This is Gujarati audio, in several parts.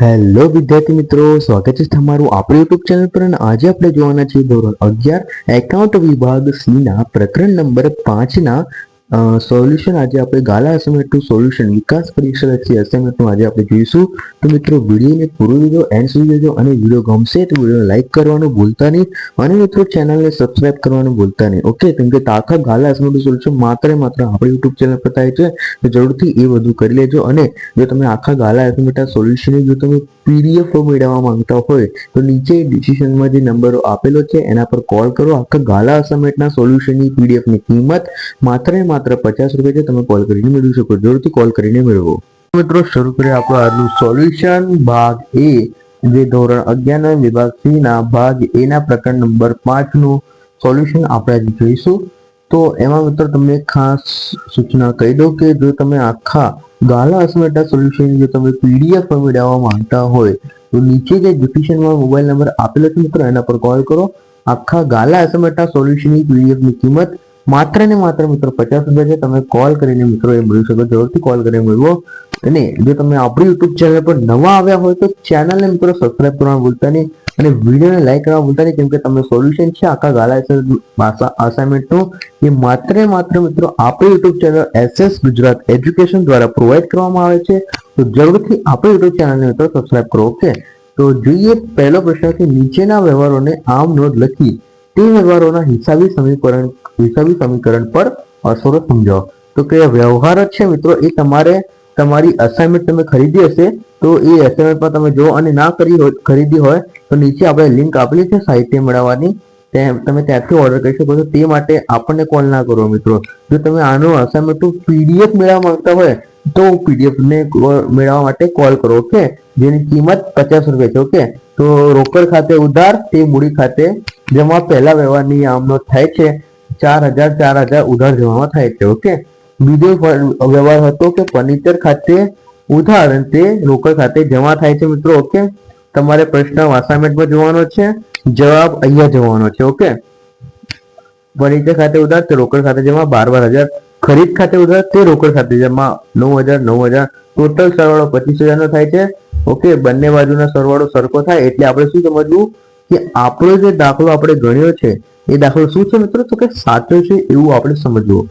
હેલો વિદ્યાર્થી મિત્રો, સ્વાગત છે તમારું આપણી યુટ્યુબ ચેનલ પર અને આજે આપણે જોવાના છીએ ધોરણ અગિયાર એકાઉન્ટ વિભાગ સી ના પ્રકરણ નંબર પાંચના સોલ્યુશન આજે આપણે ગાલા એસેમેન્ટનું સોલ્યુશન વિકાસ પરીક્ષા લક્ષી એસેમેન્ટનું આજે આપણે જોઈશું. તો મિત્રો, વિડીયોને પૂરો જોજો એન્ડ સુધી જોજો અને વીડિયો ગમશે તો વીડિયો લાઇક કરવાનું ભૂલતા નહીં અને મિત્રો ચેનલને સબસ્ક્રાઇબ કરવાનું ભૂલતા નહીં. ઓકે, કેમ કે તાખા ગાલા એસેમેન્ટનું સોલ્યુશન માત્ર માત્ર આપણી યુટ્યુબ ચેનલ પર થાય છે. તો જરૂરથી એ બધું કરી લેજો અને જો તમે આખા ગાલા એસેમેન્ટના સોલ્યુશન જો તમે પીડીએફ મેળવવા માંગતા હોય તો નીચે ડિસિશનમાં જે નંબરો આપેલો છે, એના પર કોલ કરો. આખા ગાલા અસાઇનમેન્ટના સોલ્યુશનની પીડીએફની કિંમત માત્ર ને માત્ર પચાસ રૂપિયા છે, તમે કોલ કરીને મેળવી શકો. જરૂરથી કોલ કરીને મેળવો. મિત્રો, શરૂ કરીએ આપણું આજનું સોલ્યુશન ભાગ એ જે ધોરણ અગિયારના વિભાગ સી ના ભાગ એના પ્રકરણ નંબર પાંચનું સોલ્યુશન આપણે આજે જોઈશું. તો એમાં મિત્રો તમને ખાસ સૂચના કહી દઉં કે જો તમે આખા ગાલા અસમેટા સોલ્યુશન જો તમે પીડીએફ મેળવવા માંગતા હોય, તો નીચે જે ડિસ્ક્રિપ્શનમાં મોબાઈલ નંબર આપેલો છે મિત્રો, એના પર કોલ કરો. આખા ગાલા અસમેટા સોલ્યુશનની પીડીએફની કિંમત માત્ર ને માત્ર મિત્રો પચાસ રૂપિયા છે. તમે કોલ કરીને મિત્રો એ મેળવી શકો, જરૂરથી કોલ કરીને મેળવો. અને જો તમે આપણી યુટ્યુબ ચેનલ પર નવા આવ્યા હોય તો ચેનલને મિત્રો સબસ્ક્રાઈબ કરવાનું ભૂલતા નહીં. અને વિડીયોને લાઈક કરવા ભૂલતા નહીં કેમ કે સોલ્યુશન છે આખા ગાલા અસાઇનમેન્ટનું એ માત્ર માત્ર મિત્રો આપણી YouTube channel SS Gujarat education દ્વારા પ્રોવાઈડ કરવામાં આવે છે. તો જરૂરથી આપણી યુટ્યુબ ચેનલને મિત્રો સબસ્ક્રાઇબ કરો ઓકે તો જોઈએ પહેલો પ્રશ્ન કે નીચેના વ્યવહારોને આમ નોંધ લખી, તે વ્યવહારોના હિસાબી સમીકરણ હિસાબી સમીકરણ પર અસરો સમજાવો. તો કે વ્યવહાર જ છે મિત્રો, એ તમારે તમારી અસાઇનમેન્ટ તમે ખરીદી હશે, તો એ અસાઇનમેન્ટમાં તમે જો અને ના કરી ખરીદી હોય, તો નીચે આપણે લિંક આપેલી છે સાહિત્ય મેળવવાની. તમે ત્યાંથી ઓર્ડર કરી શકો છો. તે માટે આપણને કોલ ના કરો મિત્રો. જો તમે આનો અસાઇનમેન્ટ પીડીએફ મેળવવા માંગતા હોય, તો પીડીએફને મેળવવા માટે કોલ કરો ઓકે જેની કિંમત પચાસ રૂપિયા છે ઓકે તો રોકડ ખાતે ઉધાર, તે મૂડી ખાતે જેમાં પહેલા વ્યવહારની આમનો થાય છે, ચાર હજાર ચાર હજાર ઉધાર જવામાં થાય છે ઓકે બીજો વ્યવહાર હતો કે ફર્નિચર ખાતે અને તે રોકડ ખાતે જમા થાય છે મિત્રો ઓકે તમારે પ્રશ્ન અસાઇનમેન્ટમાં જોવાનો છે, જવાબ અહીંયા જોવાનો છે ઓકે ફર્નિચર ખાતે ઉધાર તે રોકડ ખાતે જમા? બાર બાર હજાર. ખરીદ ખાતે ઉધાર તે રોકડ ખાતે જમા? નવ હજાર નવ હજાર. ટોટલ સરવાળો પચીસ હજારનો થાય છે ઓકે બંને બાજુના સરવાળો સરખો થાય, એટલે આપણે શું સમજવું કે આપણો જે દાખલો આપણે ગણ્યો છે, એ દાખલો શું છે મિત્રો? તો કે સાચો છે એવું આપણે સમજવું.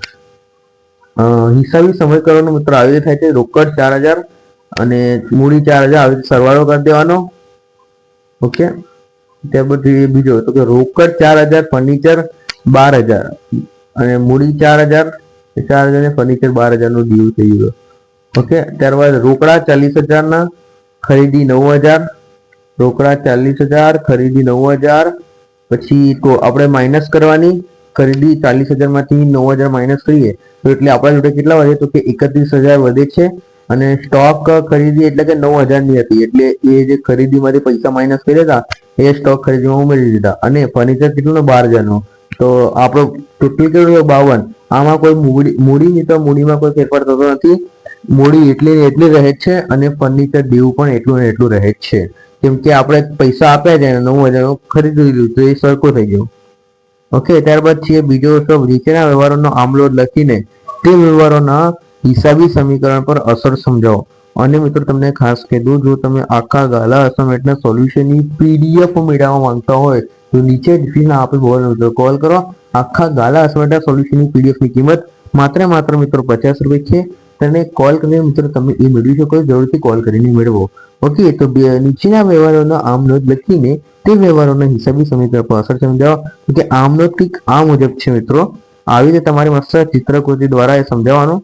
હિસાબી સમીકરણો મિત્રો આવી રીતે થાય છે. રોકડ ચાર હજાર અને મૂડી ચાર હજાર આવી રીતે સરવાળો કરી દેવાનો. ઓકે? ત્યાર પછી બીજો તો કે રોકડ ચાર હજાર, ફર્નિચર બાર હજાર અને મૂડી ચાર હજાર ચાર હજાર ને ફર્નિચર બાર હજારનું ડીવ થઈ ગયું ઓકે? ત્યારબાદ રોકડા ચાલીસ હજાર ના ખરીદી નવ હજાર, રોકડા ચાલીસ હજાર, ખરીદી નવ હજાર, પછી તો આપણે માઇનસ કરવાની. ખરીદી ચાલીસ હજારમાંથી નવ હજાર માઇનસ કરીએ. તો એટલે આપણા જોડે કેટલા વધે તો કે એકત્રીસ હજાર વધે છે અને સ્ટોક ખરીદી એટલે કે નવ હજારની હતી. એટલે એ જે ખરીદીમાંથી પૈસા માઇનસ કર્યા હતા, એ સ્ટોક ખરીદીમાં ઉમેરી દીધા. અને ફર્નિચર કેટલું બાર હજારનું. તો આપણો ટોટલ કેટલો બાવન. આમાં કોઈ મૂડી મૂડી નહીં તો મૂડીમાં કોઈ ફેરફાર થતો નથી. મૂડી એટલી એટલી રહે છે અને ફર્નિચર દેવું પણ એટલું એટલું રહે છે. કેમ કે આપણે પૈસા આપ્યા છે નવ હજાર ખરીદી લીધું તો એ સરખું થઈ ગયું. ઓકે ત્યારબાદ છે બીજો શબ્દ નીચેના વ્યવહારોનો આમલો લખીને તે વ્યવહારોના હિસાબી સમીકરણ પર અસર સમજાવો. અને મિત્રો, તમને ખાસ કીધું જો તમે આખા ગાલા અસાઇનમેન્ટના સોલ્યુશનની પીડીએફ મેળવવા માંગતા હોય, તો નીચે ડિસ્ક્રિપ્શન આપેલ મોબાઈલ કોલ કરો. આખા ગાલા અસાઇનમેન્ટના સોલ્યુશનની પીડીએફની કિંમત માત્ર માત્ર મિત્રો પચાસ રૂપિયા છે. તેને કોલ કરીને મિત્રો તમે એ મેળવી શકો, જરૂરથી કોલ કરીને મેળવો. ઓકે તો બે- નીચેના વ્યવહારોના આમ નોંધ લખીને તે વ્યવહારોના હિસાબી સમીકરણ પર અસર સમજાવો તો કે આમ નોંધ કંઈક આ મુજબ છે મિત્રો. આવી રીતે તમારી મસ્ત ચિત્રકૃતિ દ્વારા એ સમજાવવાનું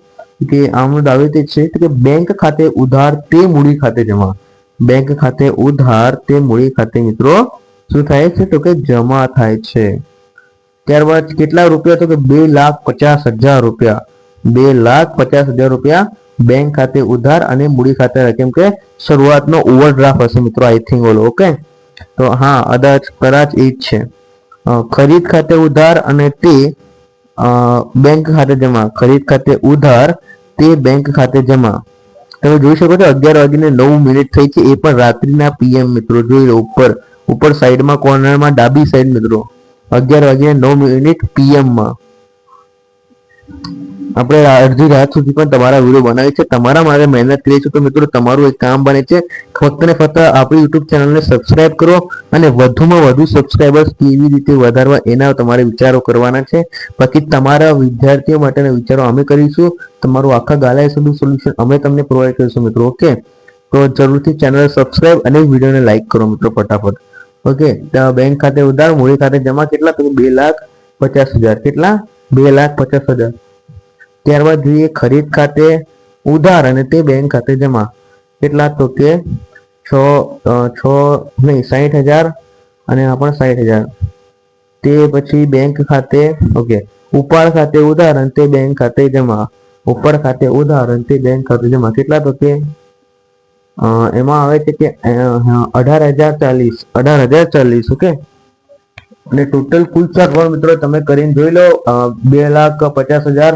કે આમ નોંધ આવી રીતે છે. કે બેંક ખાતે ઉધાર તે મૂડી ખાતે જમા. બેંક ખાતે ઉધાર તે મૂડી ખાતે મિત્રો. શું થાય છે? તો કે જમા થાય છે. ત્યારબાદ કેટલા રૂપિયા? તો કે બે લાખ પચાસ હજાર રૂપિયા. બે લાખ પચાસ હજાર રૂપિયા બેંક ખાતે ઉધાર અને મૂડી ખાતે કેમ કે શરૂઆતનો ઓવરડ્રાફ્ટ હશે મિત્રો આઈ થિંક ઓલો ઓકે તો હા, કદાચ કદાચ એ જ છે. ખરીદ ખાતે ઉધાર અને તે બેંક ખાતે જમા. ખરીદ ખાતે ઉધાર, તે બેંક ખાતે જમા. તમે જોઈ શકો છો, અગિયાર વાગીને નવ મિનિટ થઈ છે, એ પણ રાત્રિના પીએમ મિત્રો, જોઈ લો, ઉપર ઉપર સાઈડમાં કોર્નરમાં ડાબી સાઈડ મિત્રો. અગિયાર વાગીને નવ મિનિટ પીએમમાં. આપણે અડધી રાત સુધી પણ તમારા વીડિયો બનાવી છે તમારા માટે મહેનત કરીએ છીએ. તો મિત્રો, તમારું એક કામ બને છે. ફક્ત ને ફક્ત આપણી યુટ્યુબ ચેનલને સબસ્ક્રાઇબ કરો અને વધુમાં વધુ સબસ્ક્રાઇબર્સ કેવી રીતે વધારવા એના તમારે વિચારો કરવાના છે. બાકી તમારા વિદ્યાર્થીઓ માટેના વિચારો અમે કરીશું. તમારું આખા ગાલા સોલ્યુશન અમે તમને પ્રોવાઈડ કરીશું મિત્રો ઓકે તો જરૂરથી ચેનલ સબસ્ક્રાઇબ અને વિડીયોને લાઇક કરો મિત્રો ફટાફટ ઓકે બેંક ખાતે ઉધાર, મૂડી ખાતે જમા કેટલા? તો બે લાખ પચાસ હજાર. કેટલા? બે લાખ પચાસ હજાર. ત્યારબાદ જોઈએ ખરીદ ખાતે ઉધાર અને તે બેંક ખાતે જમા. કેટલા તો કે છ છ નહીં સાહીઠ હજાર અને આ પણ સાહીઠ હજાર. તે પછી બેંક ખાતે, ઓકે, ઉપાડ ખાતે ઉધાર અને તે બેંક ખાતે જમા. ઉપર ખાતે ઉધાર અને તે બેંક ખાતે જમા. કેટલા તો કે એમાં આવે છે કે અઢાર હજાર ચાલીસ, અઢાર હજાર ચાલીસ, ઓકે? અને ટોટલ કુલ સરવાળો મિત્રો તમે કરીને જોઈ લો બે લાખ પચાસ હજાર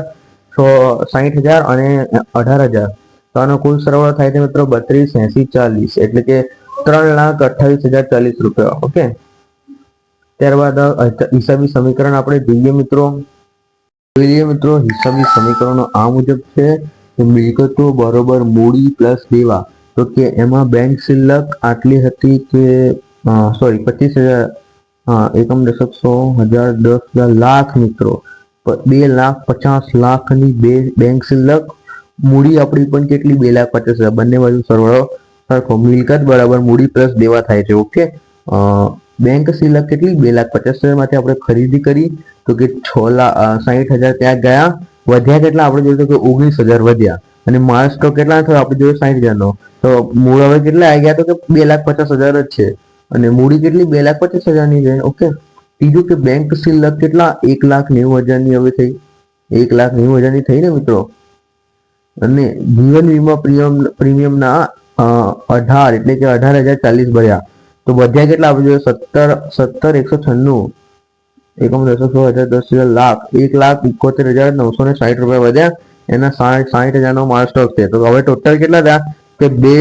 સો સાહીઠ હજાર અને અઢાર હજાર. તો આનો કુલ સરવાળો થાય છે મિત્રો બત્રીસ એસી ચાલીસ. એટલે કે ત્રણ લાખ અઠ્ઠાવીસ હજાર ચાલીસ રૂપિયા. ઓકે? ત્યારબાદ હિસાબી સમીકરણ આપણે જોઈએ મિત્રો. જોઈએ મિત્રો, હિસાબી સમીકરણો આ મુજબ છે. મિલકતો બરોબર મૂડી પ્લસ દેવા. તો કે એમાં બેંક શિલ્લક આટલી હતી કે સોરી, પચીસ હજાર એકમ દશક સો હજાર દસ હજાર લાખ મિત્રો. બે લાખ પચાસ લાખની બે બેંક શિલ્લક મૂડી આપણી પણ કેટલી બે લાખ પચાસ હજાર. બંને બાજુ સરવાળો સરખો. મિલકત બરાબર મૂડી પ્લસ દેવા થાય છે ઓકે બેંક શિલ્લક કેટલી? બે લાખ પચાસ હજારમાંથી આપણે ખરીદી કરી તો કે છ લાખ સાહીઠ હજાર ત્યાં ગયા. વધ્યા કેટલા? આપણે જોયું તો કે ઓગણીસ હજાર વધ્યા. અને માલ સ્ટોક કેટલા થયો? આપણે જોયું સાહીઠ હજારનો. તો મૂળ હવે કેટલા આવી ગયા? તો કે બે લાખ પચાસ હજાર જ છે. અને મૂડી કેટલી? બે લાખ પચાસ હજારની છે ઓકે ત્રીજું કે બેંક શિલ્લક કેટલા? એક લાખ નેવું હજારની હવે થઈ. એક લાખ નેવું હજારની થઈ ને મિત્રો? અને જીવન વીમા પ્રીમિયમ, પ્રીમિયમના અઢાર એટલે કે અઢાર હજાર ચાલીસ ભર્યા. તો બધા કેટલા? આપણે જોઈએ સત્તર સત્તર, એકસો છન્નું. એકમ દસો સો હજાર દસ હજાર લાખ. એક લાખ એકોતેર હજાર નવસો ને સાઠ રૂપિયા વધ્યા. એના સાઠ સાઠ હજારનો માલ સ્ટોક છે. તો હવે ટોટલ કેટલા થયા? કે બે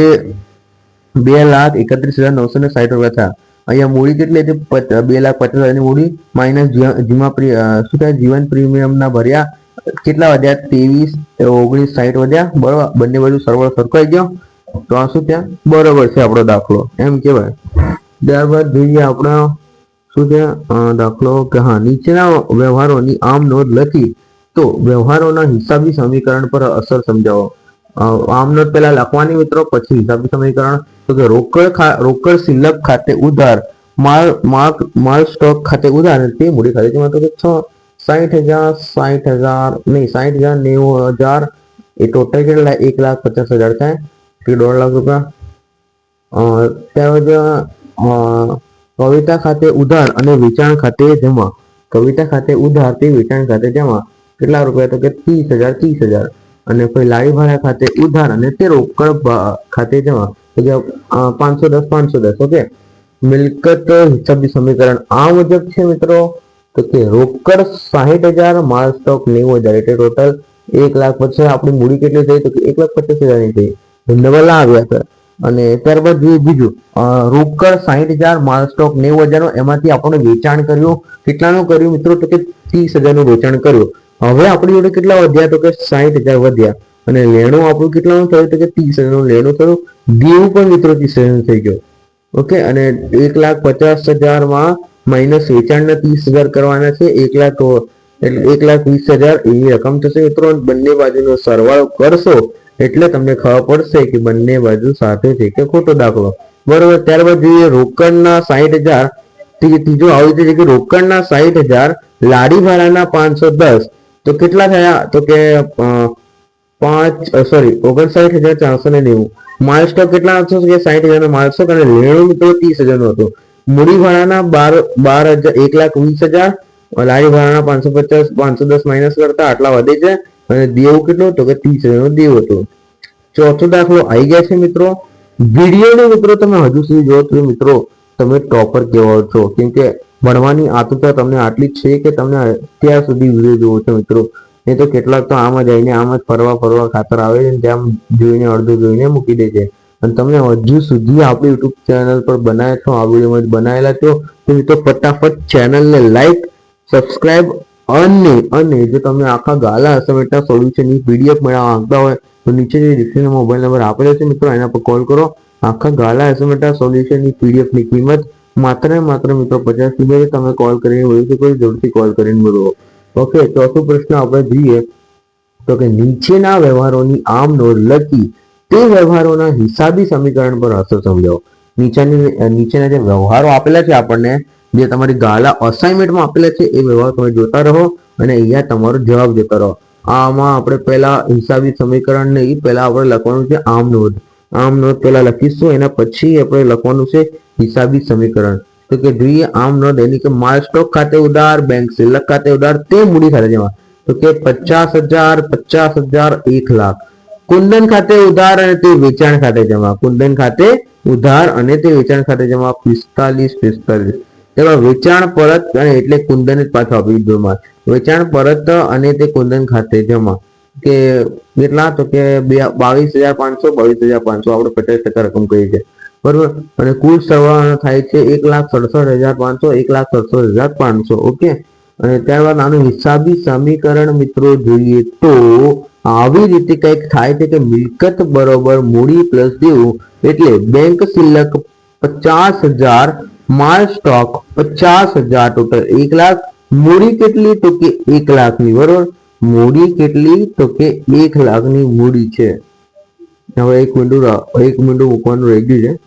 બે લાખ એકત્રીસ હજાર નવસો ને સાઠ રૂપિયા થયા. અહીંયા મૂડી કેટલી હતી? બે લાખ પચાસ હજારની મૂડી, માઇનસ જીમા શું કહેવાય જીવન પ્રીમિયમના ભર્યા. કેટલા વધ્યા? ત્રેવીસ ઓગણીસ સાઠ વધ્યા. બરોબર. બંને બાજુ સરવાળો સરખાઈ ગયો. તો આ શું ત્યાં બરોબર છે આપણો દાખલો. એમ કહેવાય. ત્યારબાદ જોઈએ આપણો શું છે દાખલો કે હા, નીચેના વ્યવહારોની આમ નોંધ લખી તો વ્યવહારોના હિસાબી સમીકરણ પર અસર સમજાવો. આમ નોટ પહેલા લખવાની મિત્રો પછી હિસાબી સમીકરણ. તો કે રોકડ રોકડ સિલક ખાતે ઉધાર માલ માલ માલ સ્ટોક ખાતે ઉધાર તે મૂડી ખાતે તેમાં તો કે છ સાઠ હજાર સાઠ હજાર નહીં સાઠ હજાર નેવું હજાર એ ટોટલ કેટલા? એક લાખ પચાસ હજાર થાય કે દોઢ લાખ રૂપિયા. અ, કવિતા ખાતે ઉધાર અને વેચાણ ખાતે જમા. કવિતા ખાતે ઉધાર તે વેચાણ ખાતે જમા. કેટલા રૂપિયા? તો કે ત્રીસ હજાર ત્રીસ હજાર. અને પછી લાડીભાડા ખાતે ઉધાર અને તે રોકડ ખાતે જમા. પાંચસો દસ પાંચસો દસ, ઓકે? મિલકત હિસાબી સમીકરણ આ મુજબ છે મિત્રો? તો કે રોકડ સાહીઠ હજાર, માલ સ્ટોક નેવું હજાર, એટલે ટોટલ એક લાખ પછી આપણી મૂડી કેટલી થઈ? તો એક લાખ પચાસ હજારની થઈ. નવલા આવ્યા સર અને ત્યારબાદ જોઈએ બીજું. રોકડ સાહીઠ હજાર, માલ સ્ટોક નેવું હજારનો, એમાંથી આપણે વેચાણ કર્યું. કેટલાનું કર્યું મિત્રો? તો કે ત્રીસ હજારનું વેચાણ કર્યું. હવે આપણી જોડે કેટલા વધ્યા? તો કે સાહીઠ હજાર વધ્યા. અને લેણું આપણું કેટલાનું થયું? તો કે ત્રીસ હજારનું. લેણું થયું? દેવું પણ મિત્રો ત્રીસ હજારનું થઈ ગયું. ઓકે? અને એક લાખ પચાસ હજારમાં માઇનસ વેચાણના ત્રીસ હજાર કરવાના છે. એક લાખ એટલે એક લાખ વીસ હજાર એવી રકમ થશે મિત્રો. બંને બાજુનો સરવાળો કરશો એટલે તમને ખબર પડશે કે બંને બાજુ સાથે છે કે ખોટો દાખલો. બરોબર? ત્યારબાદ જોઈએ રોકડના સાહીઠ હજાર. ત્રી- ત્રીજો આવી છે કે રોકડના સાહીઠ હજાર લાડી ભાડાના પાંચસો દસ. તો કેટલા થયા? તો કે પાંચ સોરી ઓગણસાઠ હજાર ચારસો ને નેવું. માલ સ્ટોક કેટલા હતો કે સાઠ હજાર નો માલ સ્ટોક અને લેણું મિત્રો ત્રીસ હજારનું હતું. મૂડી ભાડાના બાર બાર હજાર, એક લાખ વીસ હજાર લારી ભાડાના પાંચસો પચાસ, પાંચસો દસ માઇનસ કરતા આટલા વધે છે. અને દેવું કેટલું તો કે ત્રીસ હજારનું દેવું હતું. ચોથો દાખલો આવી ગયા છે મિત્રો. વિડીયોને મિત્રો તમે હજુ સુધી જો તો મિત્રો તમે ટોપર કેવો છો. કેમ કે ભણવાની આતુરતા તમને આટલી છે કે તમને અત્યાર સુધી વીડિયો જોવો છો મિત્રો. નહીં તો કેટલાક તો આમ જ આવીને આમ જ ફરવા ફરવા ખાતર આવે છે ત્યાં જોઈને અડધું જોઈને મૂકી દે છે. અને તમને હજુ સુધી આપણી યુટ્યુબ ચેનલ પર બનાવ્યા છો, આ વિડીયોમાં બનાવેલા છો, તો મિત્રો ફટાફટ ચેનલને લાઈક સબસ્ક્રાઇબ અને અને જો તમે આખા ગાલા અસમેટના સોલ્યુશનની પીડીએફ મેળવવા માંગતા હોય, તો નીચે જે ડિસ્ક્રિપ્શનમાં મોબાઈલ નંબર આપેલો છે મિત્રો, એના પર કોલ કરો. આખા ગાલા એસોમેટા સોલ્યુશનની પીડીએફની કિંમત માત્ર ને માત્ર મિત્રો પચાસ રૂપિયા તમે કોલ કરીને મેળવી શકો કોઈ જરૂરથી કોલ કરીને મેળવો ઓકે, ચોથો પ્રશ્ન આપણે જોઈએ તો કે નીચેના વ્યવહારોની આમ નોંધ લખી તે વ્યવહારોના હિસાબી સમીકરણ પર અસર સમજાવો. નીચેની, નીચેના જે વ્યવહારો આપેલા છે આપણને, જે તમારી ગાલા અસાઇનમેન્ટમાં આપેલા છે, એ વ્યવહાર તમે જોતા રહો અને અહીંયા તમારો જવાબ જોતા રહો. આમાં આપણે પહેલા હિસાબી સમીકરણ નહીં પહેલા આપણે લખવાનું છે આમ નોંધ આમ નોંધ પહેલા લખીશું, એના પછી આપણે લખવાનું છે હિસાબી સમીકરણ. તો કે જોઈએ આમ નોંધ એની કે માલ સ્ટોક ખાતે ઉધાર બેંક સિલક ખાતે ઉધાર, તે મૂડી ખાતે જમા. તો કે પચાસ હજાર પચાસ હજાર, એક લાખ. કુંદન ખાતે ઉધાર અને તે વેચાણ ખાતે જમા. કુંદન ખાતે ઉધાર અને તે વેચાણ ખાતે જમા પિસ્તાલીસ પિસ્તાલીસ. તેમાં વેચાણ પરત અને એટલે કુંદન જ પાછો આપી દીધો વેચાણ પરત અને તે કુંદન ખાતે જમા. કે કેટલા તો કે બાવીસ હજાર પાંચસો, બાવીસ હજાર પાંચસો આપણે પચાસ ટકા રકમ કહી છે. બરોબર? અને કુલ સરવાળો થાય છે એક લાખ સડસઠ હજાર પાંચસો, એક લાખ સડસઠ હજાર પાંચસો, ઓકે? અને ત્યારબાદ આનું હિસાબી સમીકરણ મિત્રો જોઈએ તો આવી રીતે કંઈક થાય છે કે મિલકત બરોબર મૂડી પ્લસ દેવું એટલે બેંક શિલ્લક પચાસ હજાર, માલ સ્ટોક પચાસ હજાર ટોટલ એક લાખ, મૂડી કેટલી તો કે એક લાખની, બરોબર? મૂડી કેટલી? તો કે એક લાખની મૂડી છે. હવે એક મિનિટ એક મિનિટ મૂકવાનું રહી ગયું છે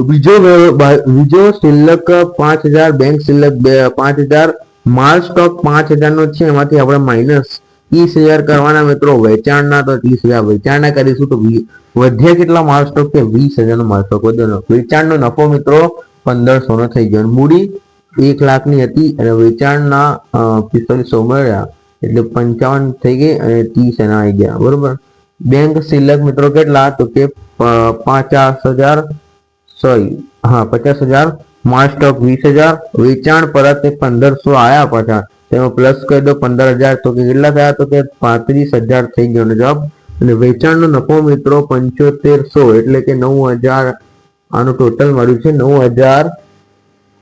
બીજો- બીજો શિલ્લક પાંચ હજાર, બેંક શિલ્લક પાંચ હજાર, માલ સ્ટોક પાંચ હજાર નો છે, એમાંથી આપણે માઇનસ ત્રીસ હજાર કરવાના મિત્રો, વેચાણના તો ત્રીસ હજાર, વેચાણના કરીશું તો વધ્યા કેટલા માલ સ્ટોક છે? વીસ હજાર નો માલ સ્ટોક વધ્યો. વેચાણનો નફો મિત્રો પંદરસો નો થઈ ગયો. મૂડી એક લાખની હતી અને વેચાણના પિસ્તાલીસો મળ્યા. એટલે પંચાવન થઈ ગઈ અને ત્રીસ એના આવી ગયા. બરોબર? બેંક સિલક મિત્રો કેટલા તો કે પચાસ હજાર, સોરી, હા, પચાસ હજાર, માલ સ્ટોક વીસ હજાર, વેચાણ પરત પંદરસો આવ્યા પાછા. તેમાં પ્લસ કરી દો પંદર હજાર તો કે કેટલા થયા તો કે પાંત્રીસ હજાર થઈ ગયો જવાબ. અને વેચાણનો નફો મિત્રો પંચોતેરસો એટલે કે નવ હજાર, આનું ટોટલ મળ્યું છે નવ હજાર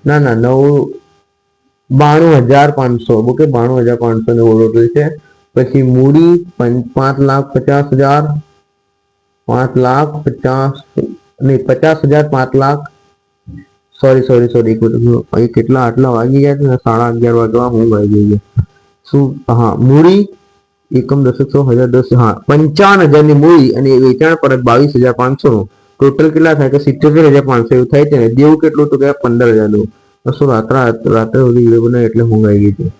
ના ના, નવ, બાણું હજાર પાંચસો ઓકે બાણું હજાર પાંચસો ને ટોટલ છે. પછી મૂડી પાંચ લાખ પચાસ હજાર, પાંચ લાખ પચાસ, નહીં, પચાસ હજાર, પાંચ લાખ. સોરી સોરી સોરી અહીં કેટલા આટલા વાગી ગયા છે સાડા અગિયાર વાગવા હું વાગી છે શું, હા, મૂડી, એકમ દશક સો, હજાર દસ, હા, પંચાવન હજારની મૂડી અને વેચાણ પરત બાવીસ હજાર પાંચસો નું ટોટલ કેટલા થાય? કે સિત્યોતેર હજાર પાંચસો એવું થાય છે ને? દેવું કેટલું તો કે પંદર હજારનું શું રાત્રે રાત્રે સુધી વીડિયો એટલે હું ગઈ છે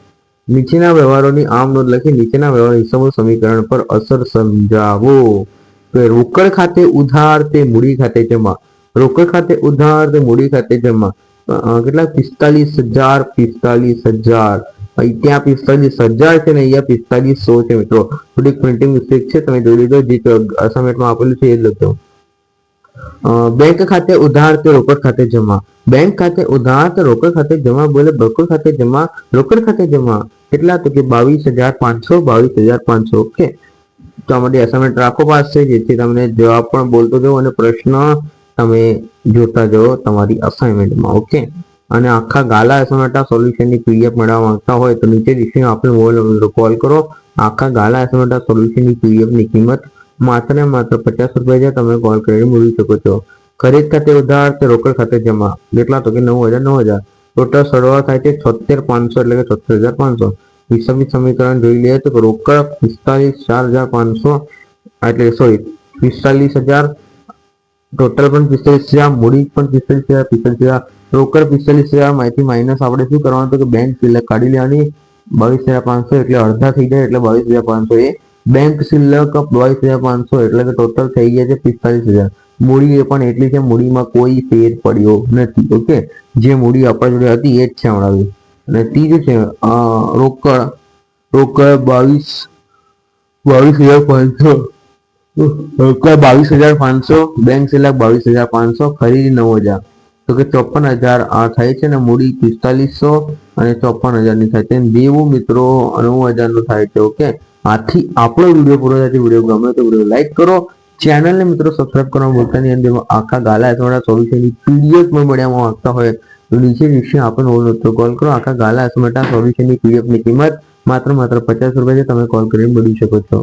નીચેના વ્યવહારોની આમ નોંધ લખી નીચેના વ્યવહાર હિસાબો સમીકરણ પર અસર સમજાવો. રોકડ ખાતે ઉધાર તે મૂડી ખાતે જમા. રોકડ ખાતે ઉધાર તે મૂડી ખાતે જમા. કેટલા? પિસ્તાલીસ હજાર પિસ્તાલીસ હજાર. ત્યાં પિસ્તાલીસ હજાર છે ને અહીંયા પિસ્તાલીસ સો છે મિત્રો. થોડીક પ્રિન્ટિંગ મિસ્ટેક છે, તમે જોઈ લીધો. જે અસાઇનમેન્ટમાં આપેલું છે એ જ લખજો. બેંક ખાતે ઉધાર તે રોકડ ખાતે જમા? બેંક ખાતે ઉધાર તે રોકડ ખાતે જમા બોલે બકુલ ખાતે જમા, રોકડ ખાતે જમા. કેટલા? તો કે બાવીસ હજાર પાંચસો, બાવીસ હજાર પાંચસો. ઓકે. તો આ માટે અસાઇનમેન્ટ રાખો પાસે, જેથી તમને જવાબ પણ બોલતો જવો અને પ્રશ્ન તમે જોતા જાઓ તમારી અસાઇનમેન્ટમાં ઓકે. અને આખા ગાલા એસોમેટા સોલ્યુશનની પીડીએફ મેળવવા માંગતા હોય તો નીચે ડિસ્ક્રિપ્શન આપણે મોબાઈલ નંબર કોલ કરો. આખા ગાલા એસોમેટા સોલ્યુશનની પીડીએફની કિંમત માત્ર ને માત્ર પચાસ રૂપિયા જે તમે કોલ કરીને મેળવી શકો છો. ખરીદ ખાતે ઉધાર તે રોકડ ખાતે જમા. કેટલા તો કે નવ હજાર નવ હજાર. ટોટલ સરવાળો થાય છે છોતેર પાંચસો એટલે કે છોતેર હજાર પાંચસો. હિસાબી સમીકરણ જોઈ લઈએ તો રોકડ પિસ્તાલીસ, ચાર હજાર પાંચસો. એટલે સોરી પિસ્તાલીસ હજાર. ટોટલ પણ પિસ્તાલીસ હજાર મૂડી પણ પિસ્તાલીસ હજાર પિસ્તાલીસ હજાર રોકડ પિસ્તાલીસ હજારમાંથી માઇનસ આપણે શું કરવાનું તો કે બેંક કાઢી લેવાની. બાવીસ હજાર પાંચસો એટલે અડધા થઈ જાય એટલે બાવીસ હજાર પાંચસો એ બેંક શિલ્લક બાવીસ હજાર પાંચસો, એટલે કે ટોટલ થઈ ગયા છે પિસ્તાલીસ હજાર. મૂડી એ પણ એટલી છે, મૂડીમાં કોઈ ફેર પડ્યો નથી, ઓકે? જે મૂડી આપણા જોડે હતી એ જ છે હમણાં અને ત્રીજું છે રોકડ. રોકડ બાવીસ બાવીસ હજાર પાંચસો. રોકડ બાવીસ હજાર પાંચસો બેંક શિલ્લક બાવીસ હજાર પાંચસો, ખરીદી નવ હજાર. તો કે ચોપન હજાર આ થાય છે ને મૂડી પિસ્તાલીસો અને ચોપન હજારની થાય છે. દેવું મિત્રો નવ હજારનું થાય છે, ઓકે? આથી આપણો વીડિયો પૂરો થાય વીડિયો ગમે તો વીડિયો લાઈક કરો. ચેનલને મિત્રો સબસ્ક્રાઇબ કરવા બોલતા નહીં. અંદર આખા ગાલા અથવા સોલ્યુશનની પીડીએફમાં મળ્યા માંગતા હોય તો તો નીચે નીચે આપણને ઓલ તો કોલ કરો. આખા ગાલા અસમટા સોલ્યુશનની પીડીએફની કિંમત માત્ર માત્ર પચાસ રૂપિયા છે. તમે કોલ કરીને મળી શકો છો.